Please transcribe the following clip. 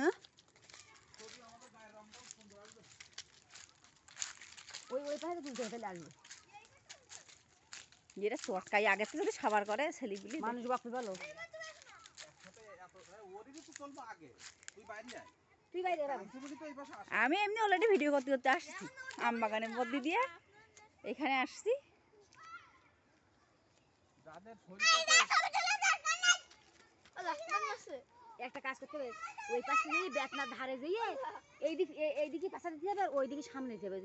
হ্যাঁ? ওই ওই পাশে তুলতে হবে তাহলে যেটা চটকাই আগে থেকে যদি সাবার করে ছেলেগুলি মানুষ বলো। আমি এমনি অলরেডি ভিডিও করতে করতে আসছি। আম বাগানের মধ্যে দিয়ে। এখানে আসছি। যাদের শরীরটা একটা কাজ করতে হবে, ওই পাশে নিয়ে বেতনার ধারে যেয়ে এইদিকে এইদিকে এই পাশা দিতে হবে ওইদিকে ওই সামনে যাবে